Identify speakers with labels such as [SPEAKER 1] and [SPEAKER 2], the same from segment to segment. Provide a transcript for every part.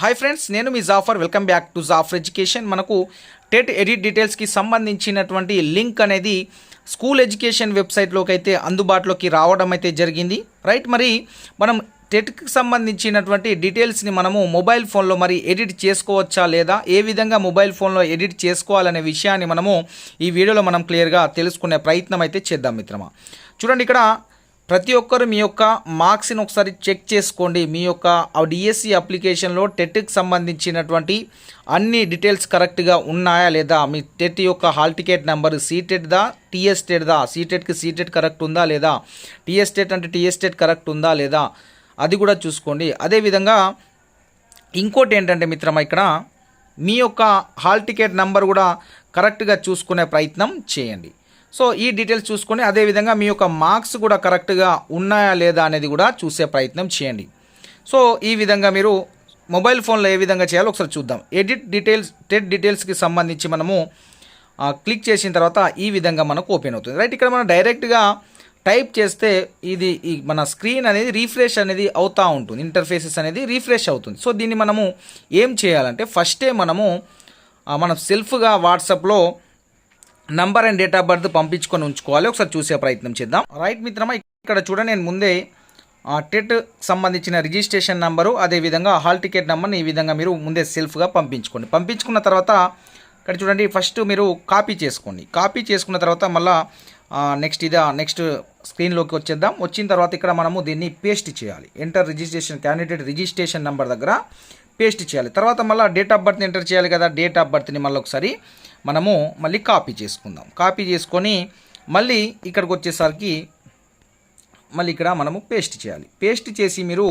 [SPEAKER 1] Hi friends నేను మీ Jafar welcome back to Jafar education మనకు TET edit డీటెయిల్స్కి సంబంధించినటువంటి లింక్ అనేది స్కూల్ ఎడ్యుకేషన్ వెబ్సైట్లోకి అయితే అందుబాటులోకి రావడం అయితే జరిగింది. రైట్ మరి మనం టెట్కి సంబంధించినటువంటి డీటెయిల్స్ని మనము మొబైల్ ఫోన్లో మరి ఎడిట్ చేసుకోవచ్చా లేదా ఏ విధంగా మొబైల్ ఫోన్లో ఎడిట్ చేసుకోవాలనే విషయాన్ని మనము ఈ వీడియోలో మనం క్లియర్గా తెలుసుకునే ప్రయత్నం అయితే చేద్దాం మిత్రమా. చూడండి ఇక్కడ ప్రతి ఒక్కరు మీ యొక్క మార్క్స్ని ఒకసారి చెక్ చేసుకోండి. మీ యొక్క డిఎస్సి అప్లికేషన్లో టెట్కి సంబంధించినటువంటి అన్ని డీటెయిల్స్ కరెక్ట్గా ఉన్నాయా లేదా? మీ టెట్ యొక్క హాల్ టికెట్ నెంబర్ సీటెట్దా టీఎస్ టెట్దా సీటెట్కి సీటెట్ కరెక్ట్ ఉందా లేదా? టీఎస్ టెట్ అంటే టీఎస్ టెట్ కరెక్ట్ ఉందా లేదా? అది కూడా చూసుకోండి. అదేవిధంగా ఇంకోటి ఏంటంటే మిత్రమా ఇక్కడ మీ యొక్క హాల్ టికెట్ నెంబర్ కూడా కరెక్ట్గా చూసుకునే ప్రయత్నం చేయండి. సో ఈ డీటెయిల్స్ చూసుకొని అదేవిధంగా మీ యొక్క మార్క్స్ కూడా కరెక్ట్గా ఉన్నాయా లేదా అనేది కూడా చూసే ప్రయత్నం చేయండి. సో ఈ విధంగా మీరు మొబైల్ ఫోన్లో ఏ విధంగా చేయాలో ఒకసారి చూద్దాం. ఎడిట్ డీటెయిల్స్ టెట్ డీటెయిల్స్కి సంబంధించి మనము క్లిక్ చేసిన తర్వాత ఈ విధంగా మనకు ఓపెన్ అవుతుంది. రైట్ ఇక్కడ మనం డైరెక్ట్గా టైప్ చేస్తే ఇది ఈ మన స్క్రీన్ అనేది రీఫ్రెష్ అనేది అవుతూ ఉంటుంది. ఇంటర్ఫేసెస్ అనేది రీఫ్రెష్ అవుతుంది. సో దీన్ని మనము ఏం చేయాలంటే ఫస్టే మనము మనం సెల్ఫ్గా వాట్సాప్లో number and date of birth పంపించుకొని ఉంచుకోవాలి. ఒకసారి చూసే ప్రయత్నం చేద్దాం. రైట్ మిత్రమా ఇక్కడ చూడ నేను ముందే టెట్ సంబంధించిన రిజిస్ట్రేషన్ నెంబరు అదేవిధంగా హాల్ టికెట్ నెంబర్ని ఈ విధంగా మీరు ముందే సెల్ఫ్గా పంపించుకోండి. పంపించుకున్న తర్వాత ఇక్కడ చూడండి ఫస్ట్ మీరు కాపీ చేసుకోండి. కాపీ చేసుకున్న తర్వాత మళ్ళా నెక్స్ట్ ఇదా నెక్స్ట్ స్క్రీన్లోకి వచ్చేద్దాం. వచ్చిన తర్వాత ఇక్కడ మనము దీన్ని పేస్ట్ చేయాలి. Enter registration candidate registration number దగ్గర పేస్ట్ చేయాలి. తర్వాత మళ్ళీ డేట్ ఆఫ్ బర్త్ని ఎంటర్ చేయాలి కదా డేట్ ఆఫ్ బర్త్ని మళ్ళీ ఒకసారి మనము మళ్ళీ కాపీ చేసుకుందాం. కాపీ చేసుకొని మళ్ళీ ఇక్కడికి వచ్చేసరికి మళ్ళీ ఇక్కడ మనము పేస్ట్ చేయాలి. పేస్ట్ చేసి మీరు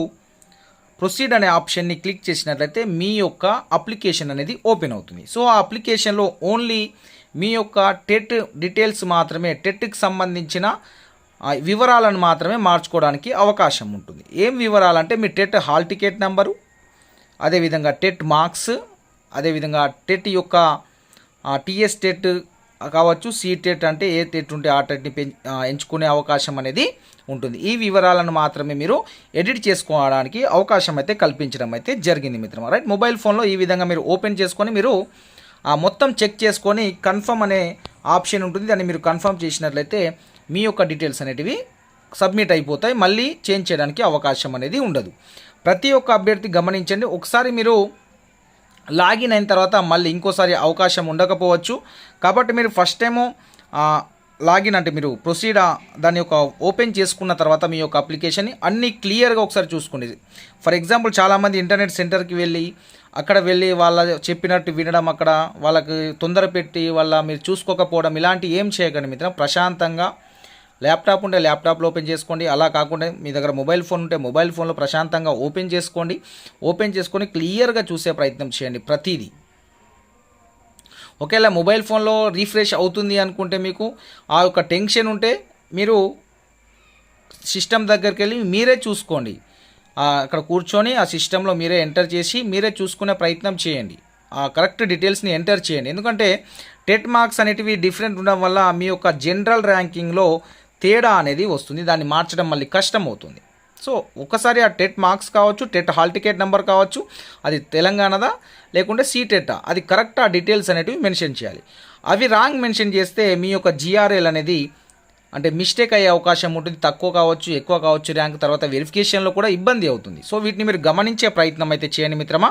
[SPEAKER 1] ప్రొసీడ్ అనే ఆప్షన్ని క్లిక్ చేసినట్లయితే మీ యొక్క అప్లికేషన్ అనేది ఓపెన్ అవుతుంది. సో ఆ అప్లికేషన్లో ఓన్లీ మీ యొక్క టెట్ డీటెయిల్స్ మాత్రమే టెట్కి సంబంధించిన వివరాలను మాత్రమే మార్చుకోవడానికి అవకాశం ఉంటుంది. ఏం వివరాలంటే మీ టెట్ హాల్ టికెట్ నెంబరు అదేవిధంగా టెట్ మార్క్స్ అదేవిధంగా టెట్ యొక్క టీఎస్ టెట్ కావచ్చు సి టెట్ అంటే ఏ టెట్ ఉంటే ఆ టెట్ని ఎంచుకునే అవకాశం అనేది ఉంటుంది. ఈ వివరాలను మాత్రమే మీరు ఎడిట్ చేసుకోవడానికి అవకాశం అయితే కల్పించడం అయితే జరిగింది మిత్రమా. రైట్ మొబైల్ ఫోన్లో ఈ విధంగా మీరు ఓపెన్ చేసుకొని మీరు ఆ మొత్తం చెక్ చేసుకొని కన్ఫర్మ్ అనే ఆప్షన్ ఉంటుంది. దాన్ని మీరు కన్ఫర్మ్ చేసినట్లయితే మీ యొక్క డీటెయిల్స్ అనేటివి సబ్మిట్ అయిపోతాయి మళ్ళీ చేంజ్ చేయడానికి అవకాశం అనేది ఉండదు. ప్రతి ఒక్క అభ్యర్థి గమనించండి ఒకసారి మీరు లాగిన్ అయిన తర్వాత మళ్ళీ ఇంకోసారి అవకాశం ఉండకపోవచ్చు. కాబట్టి మీరు ఫస్ట్ టైము లాగిన్ అంటే మీరు ప్రొసీడ్ దాని యొక్క ఓపెన్ చేసుకున్న తర్వాత మీ యొక్క అప్లికేషన్ని అన్ని క్లియర్గా ఒకసారి చూసుకోండి. ఫర్ ఎగ్జాంపుల్ చాలామంది ఇంటర్నెట్ సెంటర్కి వెళ్ళి అక్కడ వెళ్ళి వాళ్ళ చెప్పినట్టు వినడం అక్కడ వాళ్ళకి తొందర పెట్టి వాళ్ళ మీరు చూసుకోకపోవడం ఇలాంటి ఏం చేయకండి మిత్రం. ప్రశాంతంగా ల్యాప్టాప్ ఉంటే ల్యాప్టాప్లో ఓపెన్ చేసుకోండి. అలా కాకుండా మీ దగ్గర మొబైల్ ఫోన్ ఉంటే మొబైల్ ఫోన్లో ప్రశాంతంగా ఓపెన్ చేసుకోండి. ఓపెన్ చేసుకొని క్లియర్గా చూసే ప్రయత్నం చేయండి ప్రతిదీ. ఒకవేళ మొబైల్ ఫోన్లో రీఫ్రెష్ అవుతుంది అనుకుంటే మీకు ఆ యొక్క టెన్షన్ ఉంటే మీరు సిస్టమ్ దగ్గరికి వెళ్ళి మీరే చూసుకోండి. అక్కడ కూర్చొని ఆ సిస్టంలో మీరే ఎంటర్ చేసి మీరే చూసుకునే ప్రయత్నం చేయండి. ఆ కరెక్ట్ డీటెయిల్స్ని ఎంటర్ చేయండి. ఎందుకంటే టెట్ మార్క్స్ అనేటివి డిఫరెంట్ ఉండడం వల్ల మీ యొక్క జనరల్ ర్యాంకింగ్లో తేడా అనేది వస్తుంది. దాన్ని మార్చడం మళ్ళీ కష్టం అవుతుంది సో ఒకసారి ఆ టెట్ మార్క్స్ కావచ్చు టెట్ హాల్ టికెట్ నెంబర్ కావచ్చు అది తెలంగాణదా లేకుంటే సీటెట్టా అది కరెక్ట్ ఆ డీటెయిల్స్ అనేటివి మెన్షన్ చేయాలి. అవి రాంగ్ మెన్షన్ చేస్తే మీ యొక్క జిఆర్ఎల్ అనేది అంటే మిస్టేక్ అయ్యే అవకాశం ఉంటుంది. తక్కువ కావచ్చు ఎక్కువ కావచ్చు ర్యాంక్ తర్వాత వెరిఫికేషన్లో కూడా ఇబ్బంది అవుతుంది. సో వీటిని మీరు గమనించే ప్రయత్నం అయితే చేయండి మిత్రమా.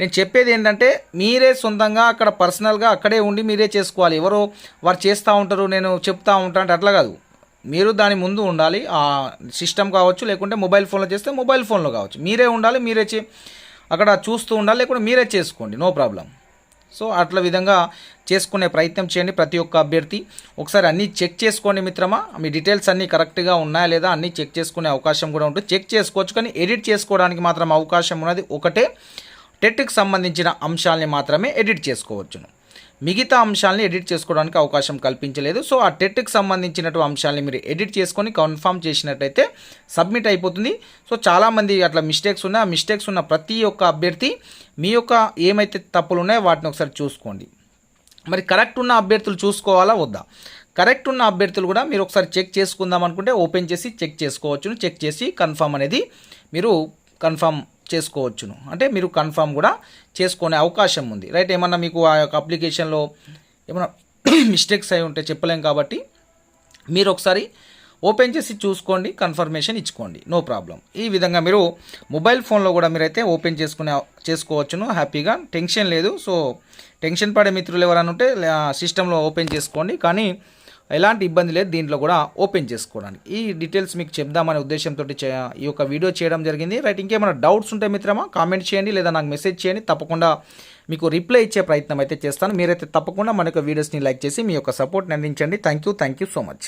[SPEAKER 1] నేను చెప్పేది ఏంటంటే మీరే సొంతంగా అక్కడ పర్సనల్గా అక్కడే ఉండి మీరే చేసుకోవాలి. ఎవరో వారు చేస్తూ ఉంటారు నేను చెప్తా ఉంటాను అంటే అట్లా కాదు. మీరు దాని ముందు ఉండాలి. ఆ సిస్టమ్ కావచ్చు లేకుంటే మొబైల్ ఫోన్లో చేస్తే మొబైల్ ఫోన్లో కావచ్చు. మీరే ఉండాలి మీరే చే అక్కడ చూస్తూ ఉండాలి లేకుంటే మీరే చేసుకోండి నో ప్రాబ్లం. సో అట్ల విధంగా చేసుకునే ప్రయత్నం చేయండి ప్రతి ఒక్క అభ్యర్థి. ఒకసారి అన్నీ చెక్ చేసుకోండి మిత్రమా. మీ డీటెయిల్స్ అన్నీ కరెక్ట్గా ఉన్నాయా లేదా అన్నీ చెక్ చేసుకునే అవకాశం కూడా ఉంటుంది. చెక్ చేసుకోవచ్చు కానీ ఎడిట్ చేసుకోవడానికి మాత్రం అవకాశం ఉన్నది ఒకటే. టెట్కి సంబంధించిన అంశాలని మాత్రమే ఎడిట్ చేసుకోవచ్చును. మిగతా అంశాలని ఎడిట్ చేసుకోవడానికి అవకాశం కల్పించలేదు. సో ఆ టెట్కి సంబంధించినటువంటి అంశాలని మీరు ఎడిట్ చేసుకొని కన్ఫామ్ చేసినట్టయితే సబ్మిట్ అయిపోతుంది. సో చాలామంది అట్లా మిస్టేక్స్ ఉన్నాయి. ఆ మిస్టేక్స్ ఉన్న ప్రతి ఒక్క అభ్యర్థి మీ యొక్క ఏమైతే తప్పులు ఉన్నాయో వాటిని ఒకసారి చూసుకోండి. మరి కరెక్ట్ ఉన్న అభ్యర్థులు చూసుకోవాలా? వద్దా? కరెక్ట్ ఉన్న అభ్యర్థులు కూడా మీరు ఒకసారి చెక్ చేసుకుందాం అనుకుంటే ఓపెన్ చేసి చెక్ చేసుకోవచ్చును. చెక్ చేసి కన్ఫామ్ అనేది మీరు కన్ఫామ్ చేసుకోవచ్చును. అంటే మీరు కన్ఫర్మ్ కూడా చేసుకునే అవకాశం ఉంది. రైట్ ఏమన్నా మీకు ఆ యొక్క అప్లికేషన్లో ఏమన్నా మిస్టేక్స్ అయి ఉంటే చెప్పలేం కాబట్టి మీరు ఒకసారి ఓపెన్ చేసి చూసుకోండి కన్ఫర్మేషన్ ఇచ్చుకోండి. No problem. ఈ విధంగా మీరు మొబైల్ ఫోన్లో కూడా మీరైతే ఓపెన్ చేసుకునే చేసుకోవచ్చును. హ్యాపీగా. టెన్షన్ లేదు. సో టెన్షన్ పడే మిత్రులు ఎవరైనా ఉంటే సిస్టంలో ఓపెన్ చేసుకోండి. కానీ ఎలాంటి ఇబ్బంది లేదు దీంట్లో కూడా ఓపెన్ చేసుకోవడానికి. ఈ డీటెయిల్స్ మీకు చెప్దామనే ఉద్దేశంతో ఈ యొక్క వీడియో చేయడం జరిగింది. రైట్ ఇంకేమైనా డౌట్స్ ఉంటే మిత్రమా కామెంట్ చేయండి లేదా నాకు మెసేజ్ చేయండి. తప్పకుండా మీకు రిప్లై ఇచ్చే ప్రయత్నం అయితే చేస్తాను. మీరైతే తప్పకుండా మన యొక్క వీడియోస్ని లైక్ చేసి మీ యొక్క సపోర్ట్ని అందించండి. Thank you thank you so much.